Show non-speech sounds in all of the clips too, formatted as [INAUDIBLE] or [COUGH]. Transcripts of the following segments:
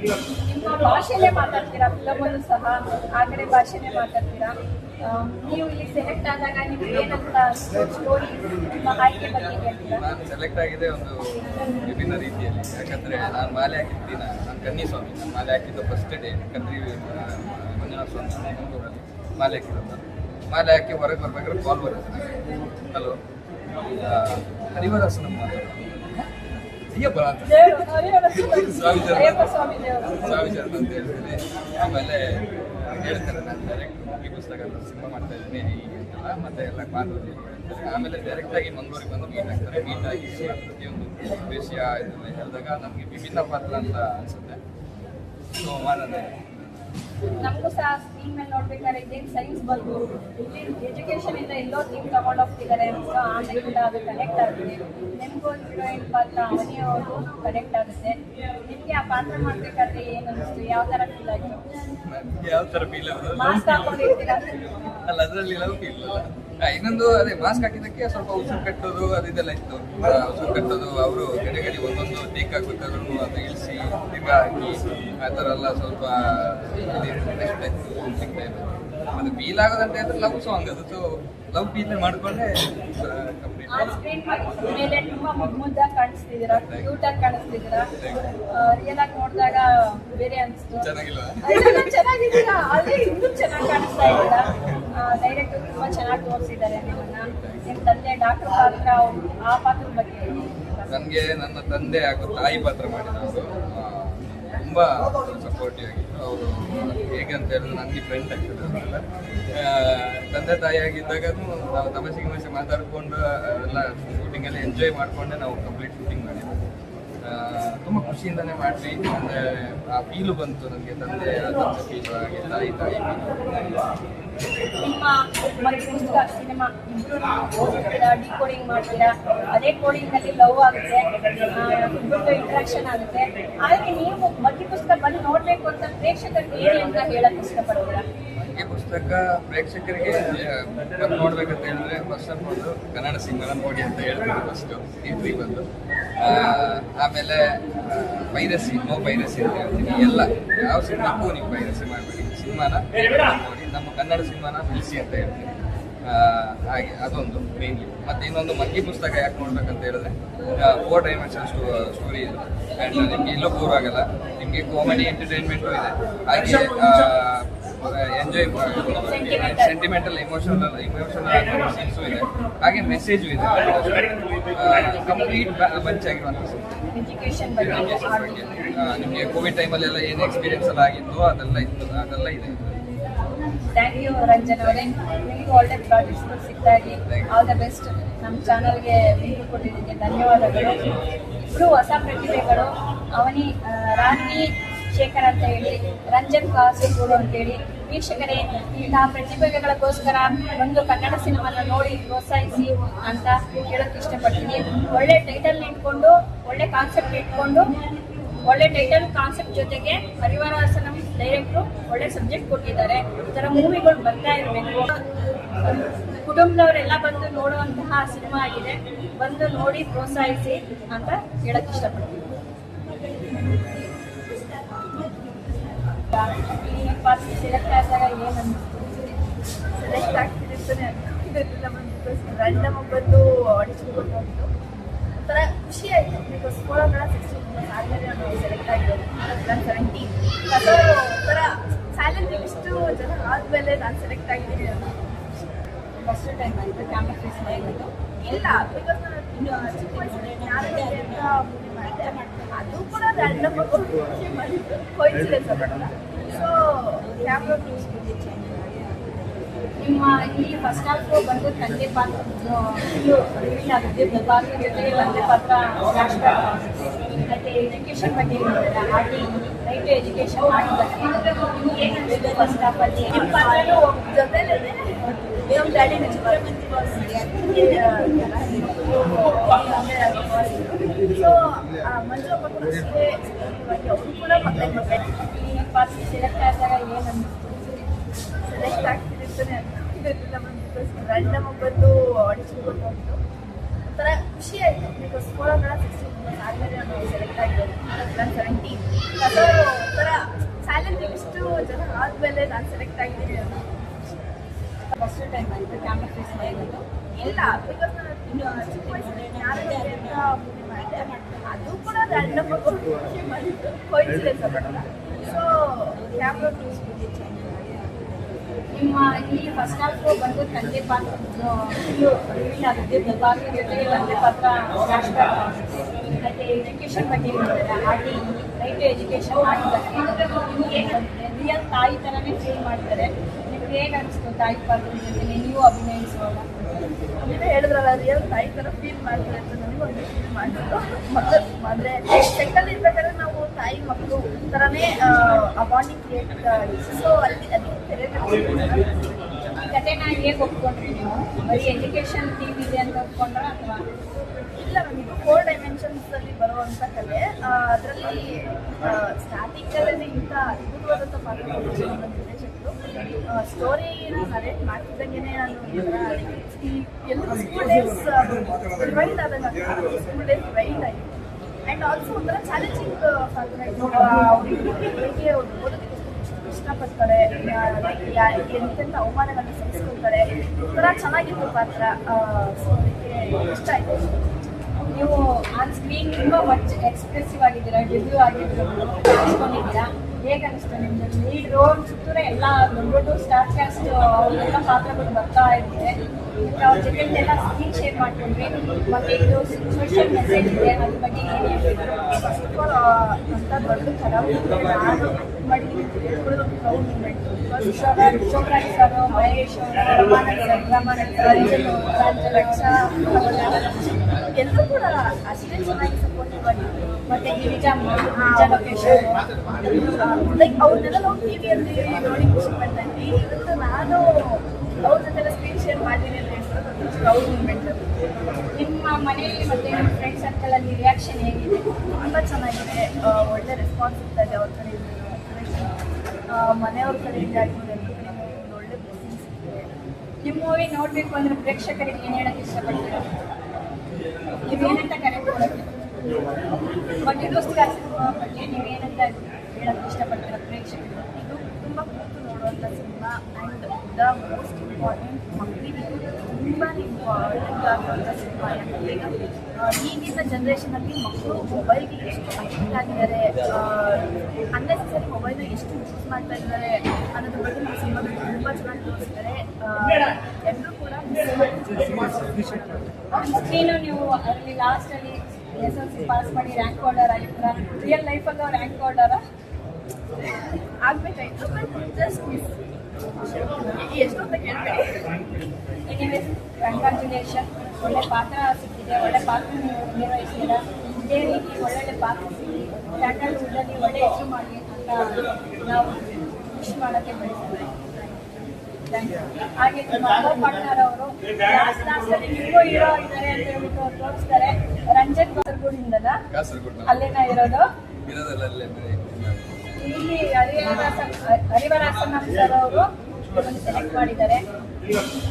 ನಿಮ್ಮ ಭಾಷೆನೇ ಮಾತಾಡ್ತೀರಾ? ಫಿಲಮಲ್ಲೂ ಸಹ ಆ ಕಡೆ ಭಾಷೆನೇ ಮಾತಾಡ್ತೀರಾ ನೀವು ಇಲ್ಲಿ ಸೆಲೆಕ್ಟ್ ಆದಾಗ ನಿಮ್ಗೆ ಏನಂತ ಸ್ಟೋರಿ ನಿಮ್ಮ ಆಯ್ಕೆ ನಾನು ಸೆಲೆಕ್ಟ್ ಆಗಿದೆ ಒಂದು ವಿಭಿನ್ನ ರೀತಿಯಲ್ಲಿ. ಯಾಕಂದ್ರೆ ನಾನು ಮಾಲೆ ಹಾಕಿದ ನಾನು ಕನ್ನಿ ಸ್ವಾಮಿ ನಾನು ಮಾಲೆ ಹಾಕಿದ್ದು ಫಸ್ಟ್ ಡೇ ಕದ್ರಿ ಆ, ಮಂಜುನಾಥ ಸ್ವಾಮಿ ಮಂಗಳೂರಲ್ಲಿ ಮಾಲೆ ಹಾಕಿರೋದು. ಮಾಲೆ ಹಾಕಿ ಹೊರಗೆ ಬರ್ಬೇಕಾದ್ರೆ ಕಾಲ್ ಬರುತ್ತೆ. ಹಲೋ ಹರಿವರಾಸನ ಅಯ್ಯಪ್ಪ ಸ್ವಾಮಿ ದೇವರು. ಸ್ವಾಮಿ ಅಂತ ಹೇಳ್ತೀನಿ. ಆಮೇಲೆ ಹೇಳ್ತಾರೆ ನಾನು ಡೈರೆಕ್ಟ್ ಈ ಪುಸ್ತಕ ಸಿನಿಮಾ ಮಾಡ್ತಾ ಇದ್ದೀನಿ ಹೀಗೆ ಮತ್ತೆ ಎಲ್ಲ ಮಾತಾಡ್ತೀನಿ ಆಮೇಲೆ ಡೈರೆಕ್ಟ್ ಆಗಿ ಮಂಗಳೂರಿಗೆ ಬಂದು ಮೀಟ್ ಆಗ್ತಾರೆ. ಮೀಟ್ ಆಗಿ ಪ್ರತಿಯೊಂದು ವಿಷಯ ಅಂತ ಹೇಳಿದಾಗ ನಮಗೆ ವಿಭಿನ್ನ ಪಾತ್ರ ಅಂತ ಅನ್ಸುತ್ತೆ. ಸೊ ಮಾಡೋಣ ನಮಗೂ ಸಹ ಸ್ಕ್ರೀನ್ ಮೇಲೆ ನೋಡ್ಬೇಕಾದ್ರೆ ಇದೇನು ಸೈನ್ಸ್ ಬಂದು ಇಲ್ಲಿ ಎಜುಕೇಶನ್ ಇಂದ ಎಲ್ಲೋ ಟೀಮ್ ತಗೊಂಡು ಹೋಗ್ತಿದ್ದಾರೆ ಆಮೇಲೆ ಕೂಡ ಅದು ಕನೆಕ್ಟ್ ಆಗುತ್ತೆ. ನಿಮಗೂ ಹೀರೋಯಿನ್ ಪಾತ್ರ ಅವನಿಯವರು ಕನೆಕ್ಟ್ ಆಗುತ್ತೆ. ನಿಮಗೆ ಆ ಪಾತ್ರ ಮಾಡ್ಬೇಕಾದ್ರೆ ಏನು ಅನಿಸ್ತು? ಯಾವ ತರ ಫೀಲ್ ಆಯಿತು? ಯಾವ ತರ ಫೀಲ್ ಮಾಸ್ಕ್ ಹಾಕೊಂಡಿರ್ತೀರಾ? ಅಲ್ಲ ಅದರಲ್ಲಿ ಲವ್ ಫೀಲ್ ಇನ್ನೊಂದು ಅದೇ ಮಾಸ್ಕ್ ಹಾಕಿದಕ್ಕೆ ಸ್ವಲ್ಪ ಉಸಿರು ಕಟ್ಟೋದು ಇದೆಲ್ಲ ಇತ್ತು. ಉಸಿರು ಕಟ್ಟೋದು ಅವರು ಗಡಿ ಗಡಿ ಒಂದೊಂದು ಟೀಕಾ ಹಾಕಬೇಕಾದ್ರೂ ಅದು ಇಳಿಸಿ ತಿರ್ಗಾ ಹಾಕಿ ಆ ಥರ ಎಲ್ಲ ಸ್ವಲ್ಪ ಅದು ಫೀಲ್ ಆಗೋದಂತ ಹೇಳಿದ್ರೆ ಲವ್ ಸಾಂಗ್ ಅದು. ಸೊ ಲವ್ ಫೀಲ್ ಮಾಡ್ಕೊಂಡೆ ಮೇಲೆ ತುಂಬಾ ಮುದ್ದು ಮುದ್ದಾಗಿ ಕಾಣಿಸ್ತಿದ್ದೀರಾ? ಕ್ಯೂಟ್ ಆಗಿ ಕಾಣಿಸ್ತಿದ್ದೀರಾ? ರಿಯಲ್ ಆಗಿ ನೋಡಿದಾಗ ಬೇರೆ ಅನಿಸ್ತು? ಚೆನ್ನಾಗಿಲ್ಲ ಚೆನ್ನಾಗಿದ್ದೀರಾ? ಅದೇ ಇನ್ನೂ ಚೆನ್ನಾಗಿ ಕಾಣಿಸ್ತಾ ಇದ್ದೀರಾ? ತುಂಬಾ ಚೆನ್ನಾಗಿ ತೋರಿಸಿದ್ದಾರೆ ನಿಮ್ಮನ್ನ. ನಿಮ್ಮ ತಂದೆ ಡಾಕ್ಟರ್ ಪಾತ್ರ, ಆ ಪಾತ್ರದ ನನಗೆ ನನ್ನ ತಂದೆ ಹಾಗೂ ತಾಯಿ ಪಾತ್ರ ಮಾಡಿದವರು ತುಂಬ ಸಪೋರ್ಟಿವ್ ಆಗಿತ್ತು ಅವರು ಹೇಗೆ ಅಂತ ಹೇಳಿದ್ರೆ ನನಗೆ ಫ್ರೆಂಡ್ ಆಗ್ತದೆ ತಂದೆ ತಾಯಿ ಆಗಿದ್ದಾಗ ನಾವು ತಮಾಷೆ ಗಿಮಾಷೆ ಮಾತಾಡಿಕೊಂಡು, ಎಲ್ಲ ಶೂಟಿಂಗಲ್ಲಿ ಎಂಜಾಯ್ ಮಾಡಿಕೊಂಡೆ ನಾವು ಕಂಪ್ಲೀಟ್ ಶೂಟಿಂಗ್ ಮಾಡಿದ್ವಿ. ತುಂಬ ಖುಷಿಯಿಂದನೇ ಮಾಡಿದ್ವಿ. ಅಂದರೆ ಆ ಫೀಲು ಬಂತು ನನಗೆ, ತಂದೆ ತಂದೆ ಫೀಲು ಹಾಗೆ ತಾಯಿ ತಾಯಿ ಫೀಲು ನಿಮ್ಮ ಮತ್ತೆ ಪುಸ್ತಕ ಸಿನಿಮಾ ಓದ್ತೀರಾ ಡಿಕೋಡಿಂಗ್ ಮಾಡ್ತೀರಾ ಅದೇ ಕೋಡಿಂಗ್ನಲ್ಲಿ ಲವ್ ಆಗುತ್ತೆ ಇಬ್ಬರು ಇಂಟ್ರಾಕ್ಷನ್ ಆಗುತ್ತೆ. ಆದರೆ ನೀವು ಮಧ್ಯ ಪುಸ್ತಕ ಬಂದು ನೋಡ್ಬೇಕು ಅಂತ ಪ್ರೇಕ್ಷಕರಿಗೆ ಏನು ಅಂತ ಹೇಳಕ್ ಇಷ್ಟಪಡ್ತೀರಾ? ಈ ಪುಸ್ತಕ ಪ್ರೇಕ್ಷಕರಿಗೆ ಬಂದು ನೋಡ್ಬೇಕಂತ ಹೇಳಿದ್ರೆ ಫಸ್ಟ್ ಆಫ್ ಆಲ್ ಕನ್ನಡ ಸಿನಿಮಾನ ನೋಡಿ ಅಂತ ಹೇಳ್ತಾರೆ ಫಸ್ಟ್ ಥಿಯೇಟ್ರಿಗೆ ಬಂದು. ಆಮೇಲೆ ಪೈರಸಿ, ನೋ ಪೈರಸಿ ಅಂತ ಹೇಳ್ತೀನಿ ಎಲ್ಲ, ಯಾವ ಸಿನಿಮಾಕ್ಕೂ ನೀವು ಪೈರಸಿ ಮಾಡಬೇಡಿ. ಸಿನಿಮಾನ, ನೋಡಿ, ನಮ್ಮ ಕನ್ನಡ ಸಿನಿಮಾನ ಬೆಳೆಸಿ ಅಂತ ಹೇಳ್ತೀನಿ. ಹಾಗೆ, ಅದೊಂದು ಮೇನ್ಲಿ ಮತ್ತೆ ಇನ್ನೊಂದು ಮಗ್ಗಿ ಪುಸ್ತಕ ಯಾಕೆ ನೋಡ್ಬೇಕಂತ ಹೇಳಿದ್ರೆ ಫೋರ್ ಡೈಮೆನ್ಷನ್ ಸ್ಟೋರಿ ಇದು. ಆ್ಯಂಡ್ ನಿಮಗೆ ಎಲ್ಲೂ ಬೋರ್ ಆಗಲ್ಲ. ನಿಮ್ಗೆ ಕಾಮಿಡಿ ಎಂಟರ್ಟೈನ್ಮೆಂಟು ಇದೆ. ಹಾಗೆ enjoy sentimental emotional emotional scenes ಇದೆ. ಹಾಗೆ ಮೆಸೇಜು ಇದೆ. ಕಂಪ್ಲೀಟ್ ಬಂಚ್ ಆಗಿರುವಂಥ ನಿಮಗೆ ಕೋವಿಡ್ ಟೈಮಲ್ಲೆಲ್ಲ ಏನು ಎಕ್ಸ್ಪೀರಿಯನ್ಸ್ ಎಲ್ಲ ಆಗಿತ್ತು? ಅದೆಲ್ಲ ಇತ್ತು. ಅದೆಲ್ಲ ಇದೆ. ಥ್ಯಾಂಕ್ ಯು ರಂಜನ್ ಅವರೇ. ನಿಮಗೂ ಒಳ್ಳೆ ಪ್ರಾಜೆಕ್ಟ್ಸ್ಗಳು ಸಿಕ್ಕಾಗಿ ಆಲ್ ದ ಬೆಸ್ಟ್ ನಮ್ಮ ಚಾನಲ್ಗೆ ಲಿಂಕ್ ಕೊಟ್ಟಿದ್ದಕ್ಕೆ ಧನ್ಯವಾದಗಳು. ಇಬ್ಬರು ಹೊಸ ಪ್ರತಿಭೆಗಳು. ಅವನಿ ರಾಣಿ ಶೇಖರ್ ಅಂತ ಹೇಳಿ, ರಂಜನ್ ಕಾಸರಗೋಡು ಅಂತೇಳಿ ವೀಕ್ಷಕರೇ ಇಂತಹ ಪ್ರತಿಭೆಗಳಿಗೋಸ್ಕರ ಒಂದು ಕನ್ನಡ ಸಿನಿಮಾನ ನೋಡಿ ಪ್ರೋತ್ಸಾಹಿಸಿ ಅಂತ ಹೇಳೋಕೆ ಇಷ್ಟಪಡ್ತೀನಿ. ಒಳ್ಳೆ ಟೈಟಲ್ ಇಟ್ಕೊಂಡು, ಒಳ್ಳೆ ಕಾನ್ಸೆಪ್ಟ್ ಇಟ್ಕೊಂಡು, ಒಳ್ಳೆ ಟೈಟಲ್ ಕಾನ್ಸೆಪ್ಟ್ ಜೊತೆಗೆ ಪರಿವಾರ ಡೈರೆಕ್ಟ್ರು ಒಳ್ಳೆ ಸಬ್ಜೆಕ್ಟ್ ಕೊಟ್ಟಿದ್ದಾರೆ. ಈ ಥರ ಮೂವಿಗಳು ಬರ್ತಾ ಇರಬೇಕು. ಕುಟುಂಬದವರೆಲ್ಲ ಬಂದು ನೋಡುವಂತಹ ಸಿನಿಮಾ ಆಗಿದೆ. ಬಂದು ನೋಡಿ ಪ್ರೋತ್ಸಾಹಿಸಿ ಅಂತ ಹೇಳಕ್ ಇಷ್ಟಪಡ್ತೀನಿ. ಈ ಪಾತ್ರ ಸೆಲೆಕ್ಟ್ ಆದಾಗ ಏನು ಸೆಲೆಕ್ಟ್ ಆಗ್ತಿರ್ತಾನೆ ಇದೆಲ್ಲ ಬಂದು ರ್ಯಾಂಡಮ್ ಬಂದು ಆಡಿಷನ್ ಕೊಟ್ಟು ಒಂಥರ ಖುಷಿ ಆಯಿತು ಬಿಕಾಸ್ ಫೋರ್ ಸಿಕ್ಸ್ಟಿ ಆದಮೇಲೆ ಸೆಲೆಕ್ಟ್ ನಾನು ಸೆವೆಂಟಿ ಅದು ಒಂಥರ ಚಾಲೆಂಜ್ ಇಷ್ಟು ಜನ ಆದಮೇಲೆ ನಾನು ಸೆಲೆಕ್ಟ್ ಆಗಿದ್ದೀನಿ ಫಸ್ಟ್ ಟೈಮ್ ಆಯಿತು ಇಲ್ಲ ಬಿಕಾಸ್ ನಾನು ಚಿಕ್ಕ ವಯಸ್ಸಲ್ಲಿ ಅಂತ ಮಾಡಿದೆ ಅದು ಕೂಡ ರ್ಯಾಂಡಮ್ ಆಗಿ ಕೊಯ್ಸಿಡೆನ್ಸ್ ಅದಲ್ಲ ಸೊ ಕ್ಯಾಮ್ರಾ ನಿಮ್ಮ ಇಲ್ಲಿ ಫಸ್ಟ್ ಹಾಫ್ ಬಂದು ತಂದೆ ಪಾತ್ರ ರಿವೀಲ್ ಆಗುತ್ತೆ ಪಾತ್ರ ಜೊತೆಗೆ ತಂದೆ ಪಾತ್ರ ಫ್ಲಾಶ್ ಬ್ಯಾಕ್ ಆಗುತ್ತೆ ಮತ್ತೆ ಎಜುಕೇಶನ್ ಬಗ್ಗೆ ಹೇಳಿದ್ರೆ ಹಾಗೆ ರೈಟ್ ಎಜುಕೇಶನ್ ಮಾಡಿ ಬಗ್ಗೆ ನಿಮ್ಗೆ ಏನು ಅನಿಸ್ತು ಫಸ್ಟ್ ಹಾಫಲ್ಲಿ ನಿಮ್ಮ ಪಾತ್ರನೂ ಜೊತೆಲೇ ನಮ್ಮ ಡ್ಯಾಡಿ ಸೊ ಮಂಜು ಅಪ್ಪ ಈ ಪಾತ್ರ ಸೆಲೆಕ್ಟ್ ಆದಾಗ ಏನು ಸೆಲೆಕ್ಟ್ ಆಗ್ತಿರ್ತಾನೆ ಅಂತ ರ್ಯಾಂಡಮ್ ಬಂದು ಆಡಿಷನ್ ಕೊಟ್ಟು ಹೋಗಿದ್ದು ಒಂಥರ ಖುಷಿ ಆಯಿತು ಬಿಕಾಸ್ ಫೋರ್ ಸಿಕ್ಸ್ಟಿ ಆದಮೇಲೆ ನಾನು ಸೆಲೆಕ್ಟ್ ಆಗಿರೋದು ನಾನು ಅದು ಆದಮೇಲೆ ನಾನು ಸೆಲೆಕ್ಟ್ ಆಗಿದ್ದೀನಿ ಫಸ್ಟ್ ಟೈಮ್ ಆಯಿತು ಕ್ಯಾಮ್ರಾ ಫೇಸ್ ಮಾಡಿರೋದು ಇಲ್ಲ ಬಿಕಾಸ್ ಚಿಕ್ಕ ವಯಸ್ಸಲ್ಲಿ ಅದು ಕೂಡ ರ್ಯಾಂಡಮ್ ಕೋಯಿನ್ಸಿಡೆನ್ಸ್ ಅಂತ ಸೊ ನಿಮ್ಮ ಈ ಫಸ್ಟ್ ಹಾಫ್ ಬಂದು ತಂದೆ ಪಾತ್ರ ಆಗುತ್ತೆ ಭಾಗ್ಯ ಜೊತೆಗೆ ಎಜುಕೇಶನ್ ಬಗ್ಗೆ ಆಗಿ ರೈಟ್ ಎಜುಕೇಶನ್ ಮಾಡಿದ್ದಾರೆ ನಿಮಗೆ ರಿಯಲ್ ತಾಯಿ ಥರನೇ ಫೀಲ್ ಮಾಡ್ತಾರೆ ನಿಮ್ಗೆ ಅನ್ಸ್ತು ತಾಯಿ ಪಾತ್ರ ಜೊತೆ ನೀವು ಅಭಿನಯಿಸುವಾಗ? ನೀವೇ ಹೇಳಿದ್ರಲ್ಲ ರಿಯಲ್ ತಾಯಿ ಥರ ಫೀಲ್ ಮಾಡ್ತಾರೆ ಅಂತ ನನಗೂ ಒಂದು ಫೀಲ್ ಮಾಡಿದ್ರು ಮತ್ತೆ ಅಂದರೆ ಸೆಟ್ಟಲ್ಲಿ ಇರ್ಬೇಕಾದ್ರೆ ನಾವು ತಾಯಿ ಮಕ್ಕಳು ಥರನೇ ಆ ಬಾಂಡಿಂಗ್ ಕ್ರಿಯೇಟ್ ಸೊ ಅಲ್ಲಿ ಅದಕ್ಕೆ ತೆರೆ ಕಥೆನ ಹೇಗೆ ಒಪ್ಕೊಂಡ್ರಿ ನೀವು? ಬರೀ ಎಜುಕೇಶನ್ ಟೀಮ್ ಇದೆ ಅಂತ ಒಪ್ಕೊಂಡ್ರ ಅಥವಾ? ಇಲ್ಲ ಮ್ಯಾಮ್ ಇದು ಫೋರ್ ಡೈಮೆನ್ಷನ್ಸ್ ಅಲ್ಲಿ ಬರುವಂತ ಕಲೆ. ಅದರಲ್ಲಿ ಸ್ಟಾರ್ಟಿಂಗ್ ಅಲ್ಲೇ ಇಂಥ ಅದ್ಭುತವಾದಂಥ ಪಾತ್ರ ಮಾಡಿದ್ರು ನಮ್ಮ ನಿರ್ದೇಶಕರು ಸ್ಟೋರಿನ ನರೇಟ್ ಮಾಡ್ತಿದ್ದಂಗೆನೆ ನಾನು ಈ ಎಲ್ಲ school school days and also challenging ಅವರಿಗೆ ಎಷ್ಟು ಇಷ್ಟಪಡ್ತಾರೆ ಎಂತೆಂಥ ಅವಮಾನಗಳನ್ನ ಸಹಿಸ್ಕೊಳ್ತಾರೆ. ಒಂಥರ ಚೆನ್ನಾಗಿತ್ತು ಪಾತ್ರ. ಇಷ್ಟ ಆಯಿತು. ನೀವು ಆನ್ ಸ್ಕ್ರೀನ್ ತುಂಬಾ ಮಚ್ ಎಕ್ಸ್ಪ್ರೆಸಿವ್ ಆಗಿದ್ದೀರಾ ಡೆಬ್ಯೂ ಆಗಿದ್ರು ಅನ್ಸ್ಕೊಂಡಿದ್ದೀರಾ ಹೇಗೆ ಅನಿಸ್ತು ನಿಮ್ದು? ಲೀಡ್ ರೋಲ್ ಸುತ್ತೂರ ಎಲ್ಲ ದೊಡ್ಡ ದೊಡ್ಡ ಸ್ಟಾರ್ ಕ್ಯಾಸ್ಟ್ ಅವ್ರೆಲ್ಲ ಪಾತ್ರಗಳು ಬರ್ತಾ ಮತ್ತೆ ಅವ್ರ ಜೊತೆಲೆಲ್ಲ ಸ್ಕ್ರೀನ್ ಶೇರ್ ಮಾಡ್ಕೊಂಡ್ರಿ ಮತ್ತೆ ಇದು ಸೋಷಿಯಲ್ ಮೆಸೇಜ್ ಇದೆ ಅದ್ರ ಬಗ್ಗೆ ಏನು ಅಂತ ನಾನು ಒಂದು proud moment Shobha- Shobharaj sir lakh ಎಲ್ಲರೂ ಕೂಡ ಅಷ್ಟೇ ಚೆನ್ನಾಗಿ ಸಪೋರ್ಟಿವ್ ಆಗಿದ್ರು ಮತ್ತೆ ಗಿರಿಜಾ ಲೈಕ್ ಅವ್ರನ್ನೆಲ್ಲ ನಾವು ಟಿವಿಯಲ್ಲಿ ನೋಡಿ ಖುಷಿ ಪಡ್ತಾ ಇದ್ವಿ ಇವತ್ತು ನಾನು ಅವ್ರ ಜೊತೆ ಮನೆಯಲ್ಲಿ ಮತ್ತೆ ಫ್ರೆಂಡ್ ಸರ್ಕಲ್ ಅಲ್ಲಿ ರಿಯಾಕ್ಷನ್ ಹೇಗಿದೆ? ತುಂಬ ಚೆನ್ನಾಗಿದೆ. ಒಳ್ಳೆ ರೆಸ್ಪಾನ್ಸ್ ಇರ್ತಾ ಇದೆ ಅವ್ರ ಆ, ಮನೆಯವ್ರ ಕಡೆಯಿಂದ ಆಗಿರ್ಬೋದು ಒಂದು ಒಳ್ಳೆ ಬ್ಲೆಸ್ಸಿಂಗ್ಸ್ ಇದೆ ನಿಮ್ಮ ಮೂವಿ ನೋಡ್ಬೇಕು ಅಂದ್ರೆ ಪ್ರೇಕ್ಷಕರಿಗೆ ಏನ್ ಹೇಳಕ್ ಇಷ್ಟಪಡ್ತೀರಾ? ನೀವೇನಂತ ಕರೆಕ್ಟ್ ಕೊಡಕ್ಕೆ ಬಡ್ಡಿಗೋಸ್ಕರ ಸಿನಿಮಾ ಬಗ್ಗೆ ನೀವೇನಂತ ಹೇಳಕ್ ಇಷ್ಟಪಡ್ತೀರಾ ಪ್ರೇಕ್ಷಕರು ಇದು ತುಂಬಾ ಕೂತು ನೋಡುವಂಥ cinema and the most important ತುಂಬಾ ಜನರೇಷನ್ ಅಲ್ಲಿ ಸಿನಿಮಾ ಈಗಿನ ಜನ್ರೇಷನಲ್ಲಿ ಮಕ್ಕಳು ಮೊಬೈಲ್ಗೆ ಎಷ್ಟು ಅಡಿಕ್ಟ್ ಆಗಿದ್ದಾರೆ ಅನ್ನೆಸರಿ ಮೊಬೈಲ್ನ ಎಷ್ಟು ಯೂಸ್ ಮಾಡ್ತಾ ಇದ್ದಾರೆ ಅನ್ನೋದ್ರ ಬಗ್ಗೆ ನಮ್ಮ ಸಿನಿಮಾದಲ್ಲಿ ತುಂಬ ಚೆನ್ನಾಗಿ ತೋರಿಸ್ತಾರೆ ಎಲ್ಲರೂ ಕೂಡ ಸ್ಕ್ರೀನು ನೀವು ಅಲ್ಲಿ ಲಾಸ್ಟ್ ಅಲ್ಲಿ ಎಸ್ ಎಲ್ ಸಿ ಪಾಸ್ ಮಾಡಿ ರ್ಯಾಂಕ್ ಹೋಲ್ಡರ್ ಆಗಿರ್ತಾರ ರಿಯಲ್ ಲೈಫಲ್ಲೂ ರ್ಯಾಂಕ್ ಆರ್ಡರ್ ಆಗ್ಬೇಕಾಯ್ತು. ಬಟ್ ಜಸ್ಟ್ ಮಿಸ್ ಎಷ್ಟು ಅಂತ ಕೇಳ್ಬೇಡಿ ಎನಿವೇಸ್ ಕಂಗ್ರ್ಯಾಚುಲೇಷನ್ ಒಳ್ಳೆ ಪಾತ್ರ ಸಿಕ್ಕಿದೆ. ಒಳ್ಳೆ ಪಾತ್ರ ನೀವು ನಿರ್ವಹಿಸಿದ್ದೀರಾ? ಇದೇ ರೀತಿ ಒಳ್ಳೊಳ್ಳೆ ಪಾತ್ರ ಸಿಕ್ಕಿ ಸ್ಯಾಂಡಲ್ವುಡ್ಡಲ್ಲಿ ಒಳ್ಳೆ ಹೆಸರು ಮಾಡಿ ಅಂತ ನಾವು ವಿಶ್ ಮಾಡೋಕ್ಕೆ ಬಯಸ್ತೀವಿ. ಹಾಗೆ ನಿಮ್ಮ ಕೋ ಪಾರ್ಟ್ನರ್ ಅವರು ಲಾಸ್ಟ್ ಅಲ್ಲಿ ನೀವು ಹೀರೋ ಇದ್ದಾರೆ ಅಂತ ಹೇಳ್ಬಿಟ್ಟು ಅವ್ರು ತೋರಿಸ್ತಾರೆ. ರಂಜನ್ ಬಸರ್ಗೂಡಿಂದಲ್ಲ ಕಾಸರಗೋಡು ಅಲ್ಲೇನ ಇರೋದು? ಇರೋದಲ್ಲ ಇಲ್ಲಿ ಹರಿವರಾಸನ್ ಸರ್ ಅವರು ಸೆಲೆಕ್ಟ್ ಮಾಡಿದ್ದಾರೆ.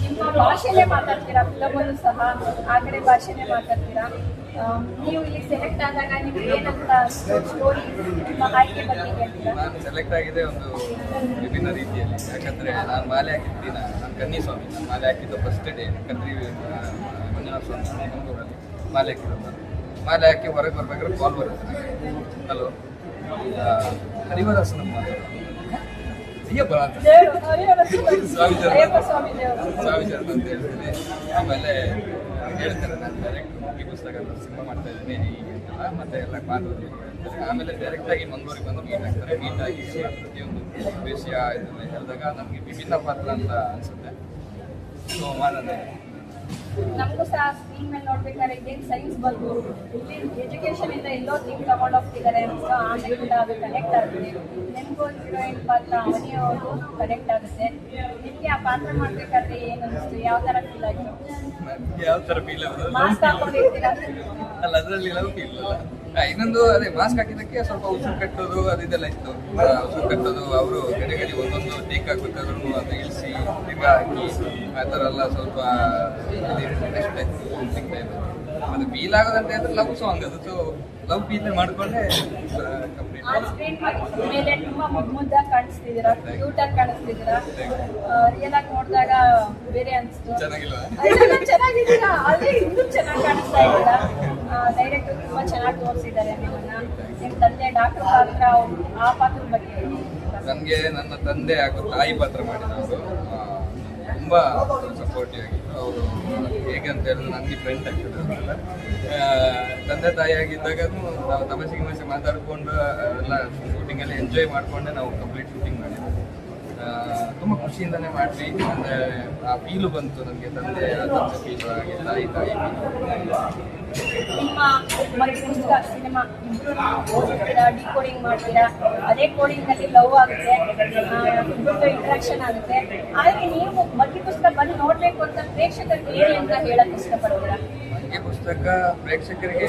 ನಿಮ್ಮ ಭಾಷೆನೇ ಮಾತಾಡ್ತೀರಾ? ಫಿಲಮಲ್ಲೂ ಸಹ ಆ ಕಡೆ ಭಾಷೆನೇ ಮಾತಾಡ್ತೀರಾ ನೀವು ಇಲ್ಲಿ ಸೆಲೆಕ್ಟ್ ಆದಾಗ ನಿಮ್ಗೆ ಏನಂತ ಸ್ಟೋರಿ ನಿಮ್ಮ ಬಗ್ಗೆ ಹೇಳ್ತೀರಾ? ನಾನು ಸೆಲೆಕ್ಟ್ ಆಗಿದೆ ಒಂದು ವಿಭಿನ್ನ ರೀತಿಯಲ್ಲಿ. ಯಾಕಂದ್ರೆ ನಾನು ಮಾಲೆ ಹಾಕಿದ ದಿನ, ನಾನು ಕನ್ನಿ ಸ್ವಾಮಿ ನಾನು ಮಾಲೆ ಹಾಕಿದ್ದು ಫಸ್ಟ್ ಡೇ ಯಾಕಂದ್ರೆ ಮಂಜುನಾಥ ಸ್ವಾಮಿ ಮಂಗಳೂರಲ್ಲಿ ಮಾಲೆ ಹಾಕಿರೋದು ಮಾಲೆ ಹಾಕಿ ಹೊರಗೆ ಬರ್ಬೇಕಾದ್ರೆ ಕಾಲ್ ಬರುತ್ತೆ ಹಲೋ ಹರಿವದಾಸನ ಅಯ್ಯಪ್ಪ ಸ್ವಾಮಿ ಸ್ವಾಮಿ. ಅಂತ ಹೇಳ್ತೀನಿ ಆಮೇಲೆ ಹೇಳ್ತಾರೆ ನಾನು ಡೈರೆಕ್ಟ್ ಈ ಪುಸ್ತಕ ಸಿನಿಮಾ ಮಾಡ್ತಾ ಇದ್ದೀನಿ ಹೀಗೆ ಮತ್ತೆ ಎಲ್ಲ ಮಾತಾಡಿ ಆಮೇಲೆ ಡೈರೆಕ್ಟ್ ಆಗಿ ಮಂಗಳೂರಿಗೆ ಬಂದು ಮೀಟ್ ಆಗ್ತಾರೆ. ಮೀಟ್ ಆಗಿ ಪ್ರತಿಯೊಂದು ವಿಷಯ ಇದನ್ನ ಹೇಳಿದಾಗ ನಮಗೆ ವಿಭಿನ್ನ ಪಾತ್ರ ಅಂತ ಅನಿಸುತ್ತೆ. ಸೊ ಮಾಡೋಣ ನಮಗೂ ಸಹ ಸ್ಕ್ರೀನ್ ಮೇಲೆ ನೋಡ್ಬೇಕಾದ್ರೆ ಇದೇನು ಸೈನ್ಸ್ ಬಂದು ಇಲ್ಲಿ ಎಜುಕೇಶನ್ ಇಂದ ಎಲ್ಲೋ ತಿಂಗ್ ತಗೊಂಡು ಹೋಗ್ತಿದ್ದಾರೆ ಆಮೇಲೆ ಕೂಡ ಅದು ಕನೆಕ್ಟ್ ಆಗುತ್ತೆ. ನಿಮಗೂ ಹೀರೋಯಿನ್ ಪಾತ್ರ ಅವನಿಯವರು ಕನೆಕ್ಟ್ ಆಗುತ್ತೆ. ನಿಮಗೆ ಆ ಪಾತ್ರ ಮಾಡ್ಬೇಕಾದ್ರೆ ಏನು ಅನಿಸ್ತು ಯಾವ ಥರ ಫೀಲ್ ಆಯಿತು? ಯಾವ ಥರ ಫೀಲ್ ಮಾಸ್ಕ್ ಹಾಕೊಂಡಿರ್ತೀರಾ? ಅಲ್ಲ ಅದರಲ್ಲಿ ಲವ್ ಫೀಲ್ ಇಲ್ಲ ಇನ್ನೊಂದು ಅದೇ ಮಾಸ್ಕ್ ಹಾಕಿದಕ್ಕೆ ಸ್ವಲ್ಪ ಉಸಿರು ಕಟ್ಟೋದು ಅದಿದೆಲ್ಲ ಇತ್ತು. ಉಸಿರು ಕಟ್ಟೋದು ಅವರು ಗಡಿ ಗಡಿ ಒಂದೊಂದು ಟೀಕ್ ಹಾಕ್ಬೇಕಾದ್ರೂ ಅದು ಇಳಿಸಿ ಟೀಕ ಹಾಕಿ ಆ ಥರ ಎಲ್ಲ ಸ್ವಲ್ಪ ಟೈಮ್ ಅದು ಫೀಲ್ ಆಗೋದಂತ ಹೇಳಿದ್ರೆ ಲವ್ ಸಾಂಗ್ ಅದು ಸೊ ಲವ್ ಫೀಲ್ ಮಾಡ್ಕೊಂಡೆ ಮೇಲೆ ತುಂಬಾ ಮುದ್ದು ಮುದ್ದಾಗಿ ಕಾಣಿಸ್ತಿದ್ದೀರಾ? ಕ್ಯೂಟ್ ಆಗಿ ಕಾಣಿಸ್ತಿದ್ದೀರಾ? ರಿಯಲ್ ಆಗಿ ನೋಡಿದಾಗ ಬೇರೆ ಅನ್ಸ್ತು. ಚೆನ್ನಾಗಿದ್ದೀರಾ? ಅದೇ ಇನ್ನೂ ಚೆನ್ನಾಗಿ ಕಾಣಿಸ್ತಾ ಇದ್ದೀರಾ? [LAUGHS] ಡೈರೆಕ್ಟರ್ ತುಂಬಾ ಚೆನ್ನಾಗಿ ತೋರಿಸಿದ್ದಾರೆ. ನಿಮ್ಮನ್ನ, ನಿಮ್ ತಂದೆ ಡಾಕ್ಟರ್ ಪಾತ್ರ ಆ. ನನಗೆ ನನ್ನ ತಂದೆ ಹಾಗೂ ತಾಯಿ ಪಾತ್ರ ಮಾಡಿದವರು ತುಂಬ ಸಪೋರ್ಟಿವ್ ಆಗಿತ್ತು ಅವರು ಹೇಗೆ ಅಂತ ಹೇಳಿದ್ರೆ ನನಗೆ ಫ್ರೆಂಡ್ ಆಗ್ತದೆ ತಂದೆ ತಾಯಿ ಆಗಿದ್ದಾಗ ನಾವು ತಮಾಷೆ ಗಿಮಾಷೆ ಮಾತಾಡಿಕೊಂಡು ಎಲ್ಲ ಶೂಟಿಂಗ್ ಅಲ್ಲಿ ಎಂಜಾಯ್ ಮಾಡಿಕೊಂಡೆ ನಾವು ಕಂಪ್ಲೀಟ್ ಶೂಟಿಂಗ್ ಮಾಡಿದ್ವಿ. ತುಂಬ ಖುಷಿಯಿಂದಲೇ ಖುಷಿಯಿಂದನೇ ಅಂದರೆ ಆ ಫೀಲು ಬಂತು ನನಗೆ, ತಂದೆ ತಂದೆ ಫೀಲು ಹಾಗೆ ತಾಯಿ ತಾಯಿ ಫೀಲು ನಿಮ್ಮ ಮಲ್ಟಿ ಪುಸ್ತಕ ಸಿನಿಮಾ ಡಿ ಡಿಕೋಡಿಂಗ್ ಮಾಡ್ತೀರಾ? ಅದೇ ಕೋಡಿಂಗ್ನಲ್ಲಿ ಲವ್ ಆಗುತ್ತೆ ಇಬ್ಬರದ್ದು ಇಂಟ್ರಾಕ್ಷನ್ ಆಗುತ್ತೆ. ಆದ್ರೆ ನೀವು ಮಲ್ಟಿ ಪುಸ್ತಕ ಬಂದು ನೋಡ್ಬೇಕು ಅಂತ ಪ್ರೇಕ್ಷಕರಿಗೆ ಏನು ಅಂತ ಹೇಳಕ್ ಈ ಪುಸ್ತಕ ಪ್ರೇಕ್ಷಕರಿಗೆ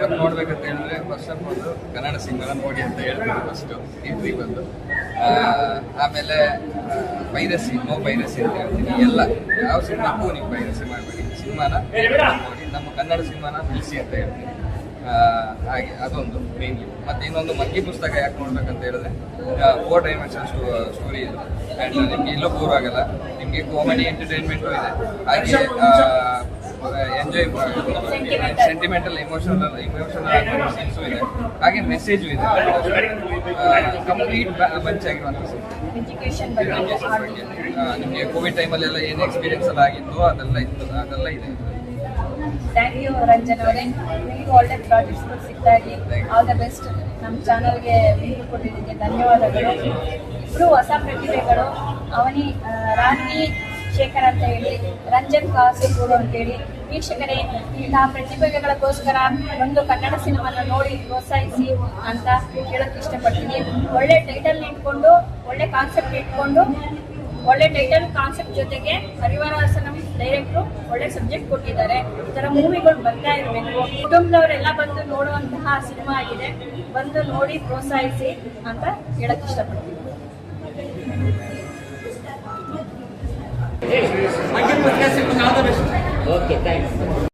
ಬಂದು ನೋಡ್ಬೇಕಂತ ಹೇಳಿದ್ರೆ ಫಸ್ಟ್ ಆಫ್ ಕನ್ನಡ ಸಿನಿಮಾ ನೋಡಿ ಅಂತ ಹೇಳ್ತೀನಿ ಫಸ್ಟ್ ಥಿಯೇಟ್ರಿಗೆ ಬಂದು. ಆಮೇಲೆ ಪೈರಸಿ ನೋ ಪೈರಸಿ ಅಂತ ಹೇಳ್ತೀನಿ ಎಲ್ಲ, ಯಾವ ಸಿನಿಮಾಕ್ಕೂ ನೀವು ಪೈರಸಿ ಮಾಡಬೇಡಿ. ಸಿನಿಮಾನ ನೋಡಿ ನಮ್ಮ ಕನ್ನಡ ಸಿನಿಮಾನ ಬಿಡಿಸಿ ಅಂತ ಹೇಳ್ತೀನಿ. ಆ, ಹಾಗೆ ಅದೊಂದು ಮೇನ್ಲಿ ಮತ್ತೆ ಇನ್ನೊಂದು ಮಗ್ಗಿ ಪುಸ್ತಕ ಯಾಕೆ ನೋಡ್ಬೇಕಂತ ಹೇಳಿದ್ರೆ ಫೋರ್ ಡೈಮೆನ್ಷನ್ ಸ್ಟೋರಿ ಇದೆ. ಅಂಡ್ ನಿಮ್ಗೆ ಎಲ್ಲೂ ಬೋರ್ ಆಗಲ್ಲ. ನಿಮಗೆ ಕಾಮಿಡಿ ಎಂಟರ್ಟೈನ್ಮೆಂಟು ಇದೆ. ಹಾಗೆ enjoy. Sentimental emotional emotional scenes ಇದೆ. ಹಾಗೆ ಮೆಸೇಜು ಇದೆ. ಕಂಪ್ಲೀಟ್ ಬಂಚ್ ಆಗಿರುವಂಥ ಎಜುಕೇಶನ್ ಬಗ್ಗೆ ನಿಮಗೆ ಕೋವಿಡ್ ಟೈಮಲ್ಲೆಲ್ಲ ಏನು ಎಕ್ಸ್ಪೀರಿಯನ್ಸ್ ಎಲ್ಲ ಆಗಿತ್ತು? ಅದೆಲ್ಲ ಇತ್ತು. ಅದೆಲ್ಲ ಇದೆ. ಥ್ಯಾಂಕ್ ಯು ರಂಜನ್ ಅವರೇ ನಿಮಗೂ ಒಳ್ಳೆ ಪ್ರಾಜೆಕ್ಟ್ಸ್ಗಳು ಸಿಗ್ತಾಗಿ ಆಲ್ ದ ಬೆಸ್ಟ್ ನಮ್ಮ ಚಾನಲ್ಗೆ ಭೇಟಿ ಕೊಟ್ಟಿದ್ದಕ್ಕೆ ಧನ್ಯವಾದಗಳು. ಇಬ್ಬರು ಹೊಸ ಪ್ರತಿಭೆಗಳು. ಅವನಿ ರಾಗಿ ಶೇಖರ್ ಅಂತ ಹೇಳಿ, ರಂಜನ್ ಕಾಸರಗೋಡು ಅಂತೇಳಿ ವೀಕ್ಷಕರೇ, ಇಂತಹ ಪ್ರತಿಭೆಗಳಿಗೋಸ್ಕರ ಒಂದು ಕನ್ನಡ ಸಿನಿಮಾನ ನೋಡಿ ಪ್ರೋತ್ಸಾಹಿಸಿ ಅಂತ ಹೇಳಕ್ ಇಷ್ಟಪಡ್ತೀನಿ. ಒಳ್ಳೆ ಟೈಟಲ್ ಇಟ್ಕೊಂಡು, ಒಳ್ಳೆ ಕಾನ್ಸೆಪ್ಟ್ ಇಟ್ಕೊಂಡು, ಒಳ್ಳೆ ಟೈಟಲ್ ಕಾನ್ಸೆಪ್ಟ್ ಜೊತೆಗೆ ಹರಿವರಾಸನಂ ಡೈರೆಕ್ಟ್ರು ಒಳ್ಳೆ ಸಬ್ಜೆಕ್ಟ್ ಕೊಟ್ಟಿದ್ದಾರೆ. ಈ ಥರ ಮೂವಿಗಳು ಬರ್ತಾ ಇರಬೇಕು. ಕುಟುಂಬದವರೆಲ್ಲ ಬಂದು ನೋಡುವಂತಹ ಸಿನಿಮಾ ಆಗಿದೆ. ಬಂದು ನೋಡಿ ಪ್ರೋತ್ಸಾಹಿಸಿ ಅಂತ ಹೇಳಕ್ ಇಷ್ಟಪಡ್ತೀನಿ. Hey, I give you a classic. Okay, thanks.